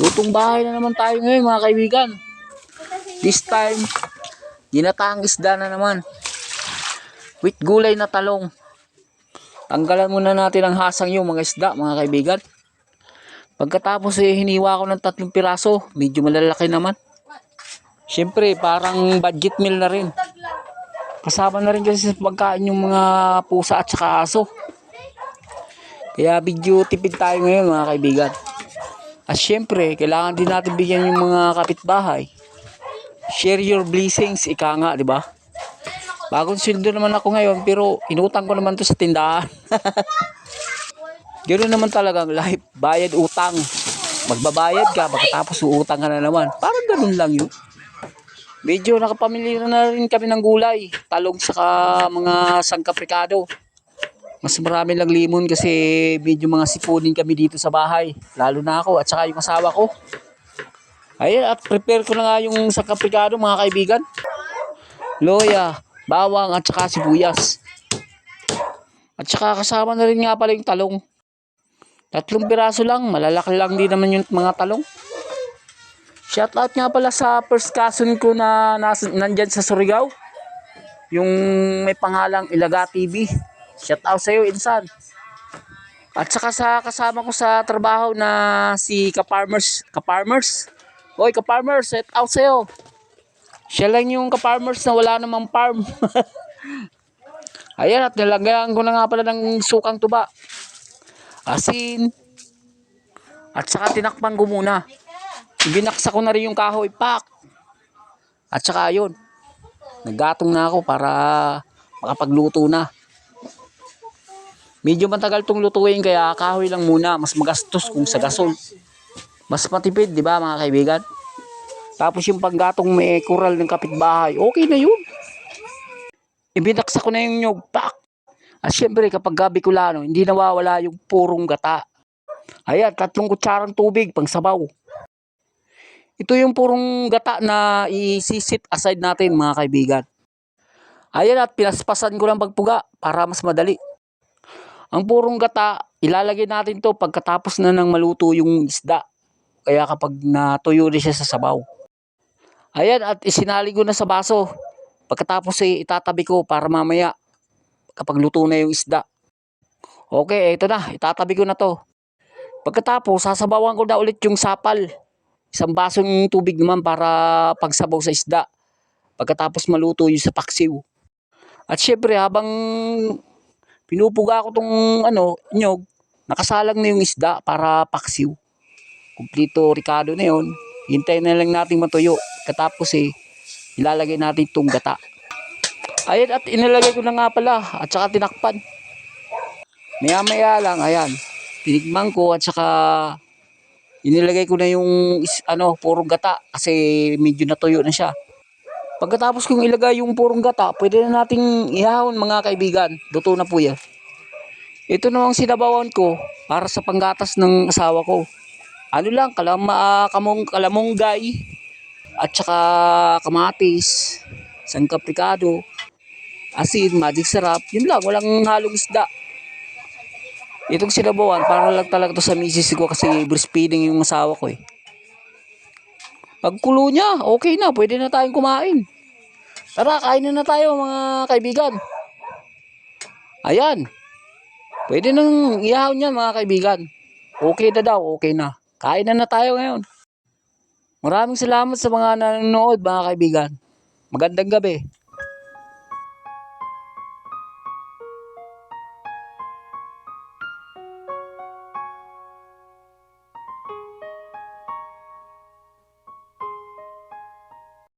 Lutong bahay na naman tayo ngayon mga kaibigan. This time, ginataang isda na naman. With gulay na talong. Tanggalan muna natin ang hasang yung mga isda mga kaibigan. Pagkatapos eh, hiniwa ko ng tatlong piraso. Medyo malalaki naman. Siyempre, parang budget meal na rin. Kasama na rin kasi sa pagkain yung mga pusa at saka aso. Kaya video tipid tayo ngayon mga kaibigan. At syempre, kailangan din natin bigyan yung mga kapitbahay. Share your blessings, ika nga, di ba? Bagong sweldo naman ako ngayon, pero inutang ko naman to sa tindahan. Ganoon naman talaga ang life, bayad utang. Magbabayad ka, pagkatapos uutang ka na naman. Parang ganun lang yun. Medyo nakapamilya na rin kami ng gulay, talong saka mga sangkaprikado. Mas marami lang limon kasi medyo mga sipunin kami dito sa bahay. Lalo na ako at saka yung asawa ko. Ayun, at prepare ko na nga yung sangkaprikado mga kaibigan. Loya, bawang at saka sibuyas. At saka kasama na rin nga pala yung talong. Tatlong piraso lang, malalaki lang din naman yung mga talong. Shoutout nga pala sa first cousin ko na nas, nandyan sa Surigao. Yung may pangalang Ilaga TV. Shoutout sa iyo, Insan. At saka sa kasama ko sa trabaho na si Kaparmers. Kaparmers? Hoy, Kaparmers, shout out sa iyo. Siya lang yung Kaparmers na wala namang farm. Ayan, at nilagayan ko na nga pala ng sukang tuba. Asin. At saka tinakpan ko muna. Binaksa ko na rin yung kahoy, pak. At saka yun. Naggatong na ako para makapagluto na. Medyo matagal tong lutuin kaya kahoy lang muna. Mas magastos kung sa gasol. Mas matipid, di ba mga kaibigan? Tapos yung panggatong may kural ng kapitbahay, okay na yun. Ibinaksa ko na yung nyog, pak. At syempre kapag gabi kulano, hindi nawawala yung purong gata. Ayan, tatlong kutsarang tubig pang sabaw. Ito yung purong gata na isisit aside natin mga kaibigan. Ayan at pinaspasan ko ng pagpuga para mas madali. Ang purong gata, ilalagay natin to pagkatapos na nang maluto yung isda. Kaya kapag natuyo rin siya sa sabaw. Ayan at isinali ko na sa baso. Pagkatapos ay itatabi ko para mamaya kapag luto na yung isda. Okay, ito na. Itatabi ko na to. Pagkatapos, sasabawan ko na ulit yung sapal. Isang basong tubig naman para pagsabaw sa isda. Pagkatapos maluto yung sa paksiw. At syempre, habang pinupuga ko tong ano, nyog, nakasalang na yung isda para paksiw. Kumplito ricado na yun. Hintayin na lang natin matuyo. Katapos eh, ilalagay natin itong gata. Ayan at inilagay ko na nga pala at saka tinakpan. Maya maya lang, ayan. Tinikman ko at saka inilagay ko na yung ano, purong gata kasi medyo natuyo na siya. Pagkatapos kong ilagay yung purong gata, pwede na nating ihahon mga kaibigan. Luto na po yan. Ito namang sinabawan ko para sa panggatas ng asawa ko. Ano lang, kalama, ah, kamong, kalamonggay at saka kamatis, sangkaprikado, asin, magic sarap. Yun lang, walang halong isda. Itong sinabawan, para lang talaga to sa misis ko kasi breastfeeding yung asawa ko eh. Pagkulo niya, okay na, pwede na tayong kumain. Tara, kain na na tayo mga kaibigan. Ayan. Pwede nang ihaw niyan mga kaibigan. Okay na daw, okay na. Kain na na tayo ngayon. Maraming salamat sa mga nanonood mga kaibigan. Magandang gabi.